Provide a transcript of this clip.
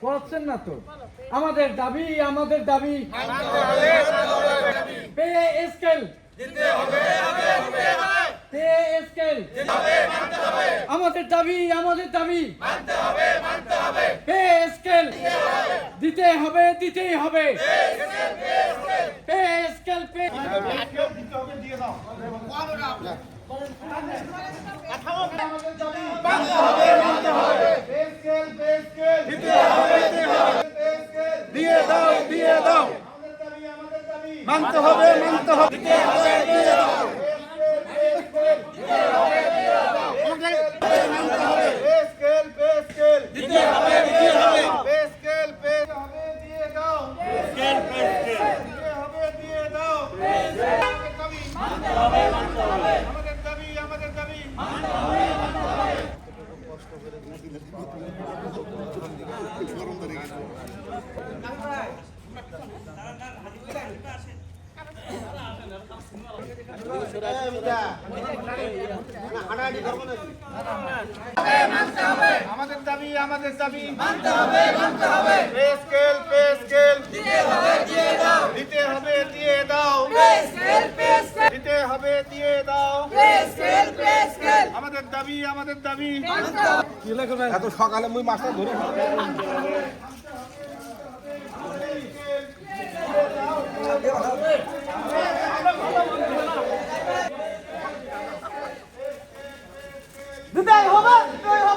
করছেন না তো? আমাদের দাবি আমাদের দাবি। আমাদের দাবি আমাদের দাবি। দিতে হবে, দিতেই হবে। পে স্কেল দিয়ে দাও দিয়ে দাও। মানতে হবে মানতে হবে। আমাদের দাবি আমাদের দাবি। মানতে হবে মানতে হবে পে স্কেল পে স্কেল। দিতে হবে দিয়ে দাও। দিতে হবে দিয়ে দাও। পে স্কেল পে স্কেল দিতে হবে দিয়ে দাও পে স্কেল পে স্কেল আমাদের দাবি। আমাদের দাবি এত সকালে মুই মাছটা ধরি। 봐봐.